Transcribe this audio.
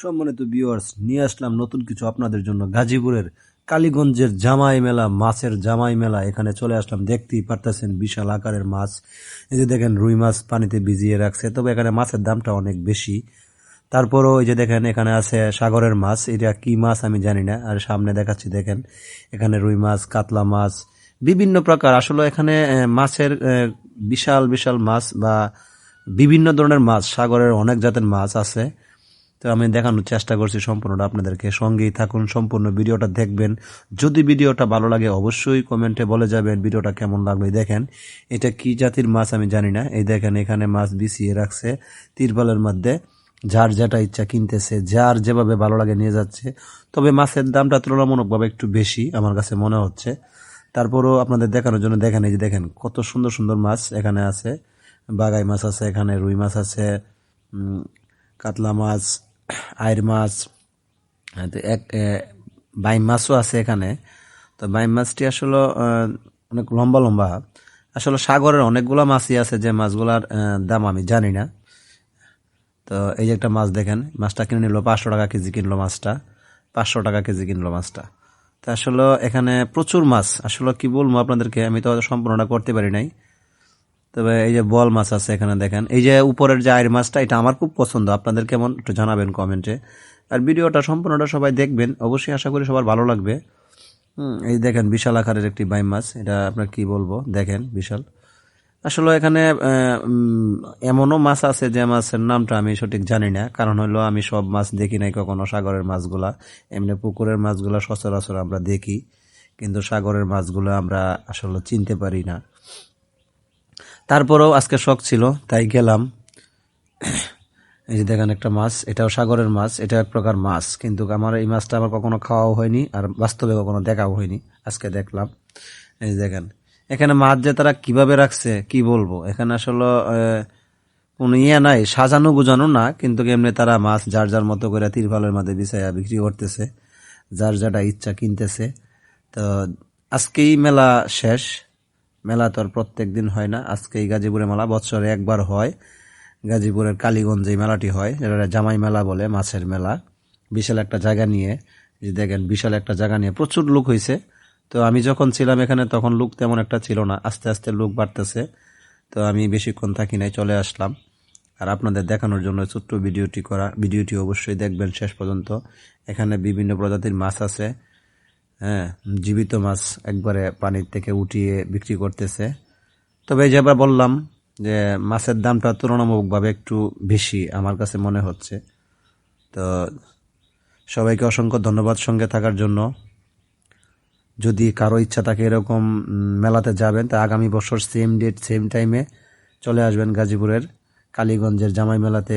সম্মানিত ভিউয়ার্স নিয়ে আসলাম নতুন কিছু আপনাদের জন্য গাজীপুরের কালীগঞ্জের জামাই মেলা, মাছের জামাই মেলা। এখানে চলে আসলাম, দেখতেই পারতেছেন বিশাল আকারের মাছ। এই যে দেখেন রুই মাছ পানিতে ভিজিয়ে রাখছে, তবে এখানে মাছের দামটা অনেক বেশি। তারপরও এই যে দেখেন, এখানে আছে সাগরের মাছ। এটা কি মাছ আমি জানি না, আর সামনে দেখাচ্ছি, দেখেন, এখানে রুই মাছ, কাতলা মাছ, বিভিন্ন প্রকার। আসলে এখানে মাছের বিশাল বিশাল মাছ বা বিভিন্ন ধরনের মাছ, সাগরের অনেক জাতের মাছ আছে। তো আমি দেখানোর চেষ্টা করছি সম্পূর্ণটা আপনাদেরকে। সঙ্গেই থাকুন, সম্পূর্ণ ভিডিওটা দেখবেন। যদি ভিডিওটা ভালো লাগে অবশ্যই কমেন্টে বলে যাবেন ভিডিওটা কেমন এই দেখেন। এটা কি জাতির মাছ আমি জানি না। এই দেখেন এখানে মাছ বিছিয়ে রাখছে তিরপালের মধ্যে। যার যেটা ইচ্ছা কিনতেছে, যার যেভাবে ভালো লাগে নিয়ে যাচ্ছে। তবে মাছের দামটা তুলনামূলকভাবে একটু বেশি আমার কাছে মনে হচ্ছে। তারপরও আপনাদের দেখানোর জন্য দেখেন এই যে দেখেন কত সুন্দর সুন্দর মাছ এখানে আছে। বাগাই মাছ আছে, এখানে রুই মাছ আছে কাতলা মাছ আয়ের মাছ হ্যাঁ, এক বাইম মাছও আছে এখানে। তো বাইম মাছটি আসলে অনেক লম্বা লম্বা। আসলে সাগরের অনেকগুলো মাছই আছে যে মাছগুলার দাম আমি জানি না। তো এই যে একটা মাছ দেখেন মাছটা কিনে নিল পাঁচশো টাকা কেজি কিনলো মাছটা পাঁচশো টাকা কেজি কিনলো মাছটা। তো আসলে এখানে প্রচুর মাছ। আসলে কি বলব আপনাদেরকে আমি তো সম্পূর্ণটা করতে পারি নাই। তবে এই যে বল মাছ আছে এখানে দেখেন। এই যে উপরের যে আয়ের মাছটা, এটা আমার খুব পছন্দ। আপনাদের কেমন একটু জানাবেন কমেন্টে। আর ভিডিওটা সম্পূর্ণটা সবাই দেখবেন। অবশ্যই আশা করি সবার ভালো লাগবে। এই দেখেন বিশাল আকারের একটি বাই মাছ। এটা আপনার কি বলব? দেখেন, বিশাল। আসলে এখানে এমনও মাছ আছে যে মাছের নামটা আমি সঠিক জানি না। কারণ হলো আমি সব মাছ দেখি নাই কখনো। সাগরের মাছগুলা, এমনি পুকুরের মাছগুলা সচরাচর আমরা দেখি। কিন্তু সাগরের মাছগুলো আমরা আসলে চিনতে পারি না। তারপরেও আজকে শখ ছিল, তাই গেলাম। এই যে দেখেন একটা মাছ, এটাও সাগরের মাছ, এটা এক প্রকার মাছ, কিন্তু আমার এই মাছটা আমার কখনো খাওয়াও হয়নি আর বাস্তবে কখনো দেখাও হয়নি, আজকে দেখলাম। এই দেখেন, এখানে মাছ যে তারা কীভাবে রাখছে, কি বলব? এখানে আসলে কোনো ইয়ে নাই, সাজানো গুজানো না, কিন্তু এমনি তারা মাছ যার যার মতো করে তিরপালের মাঝে বিছাইয়া বিক্রি করতেছে, যার যেটা ইচ্ছা কিনতেছে। তো আজকেই মেলা শেষ। মেলা তো আর প্রত্যেক দিন হয় না। আজকে এই গাজীপুরে মেলা, বছরে একবার হয়। গাজীপুরের কালীগঞ্জে মেলাটি হয়। যেটা জামাই মেলা বলে, মাছের মেলা। বিশাল একটা জায়গা নিয়ে, যে দেখেন বিশাল একটা জায়গা নিয়ে প্রচুর লোক হয়েছে তো আমি যখন ছিলাম এখানে, তখন লোক তেমন একটা ছিল না। আস্তে আস্তে লোক বাড়তেছে। তো আমি বেশিক্ষণ থাকি নাই, চলে আসলাম। আর আপনাদের দেখানোর জন্য ছোট্ট ভিডিওটি করা ভিডিওটি অবশ্যই দেখবেন শেষ পর্যন্ত। এখানে বিভিন্ন প্রজাতির মাছ আছে। হ্যাঁ জীবিত মাছ একবারে পানির থেকে উঠিয়ে বিক্রি করতেছে। তবে এই যে আবার বললাম যে মাছের দামটা তুলনামূলকভাবে একটু বেশি আমার কাছে মনে হচ্ছে। তো সবাইকে অসংখ্য ধন্যবাদ সঙ্গে থাকার জন্য। যদি কারও ইচ্ছা থাকে এরকম মেলাতে যাবেন, তা আগামী বছর সেম ডেট সেম টাইমে চলে আসবেন গাজীপুরের কালীগঞ্জের জামাই মেলাতে।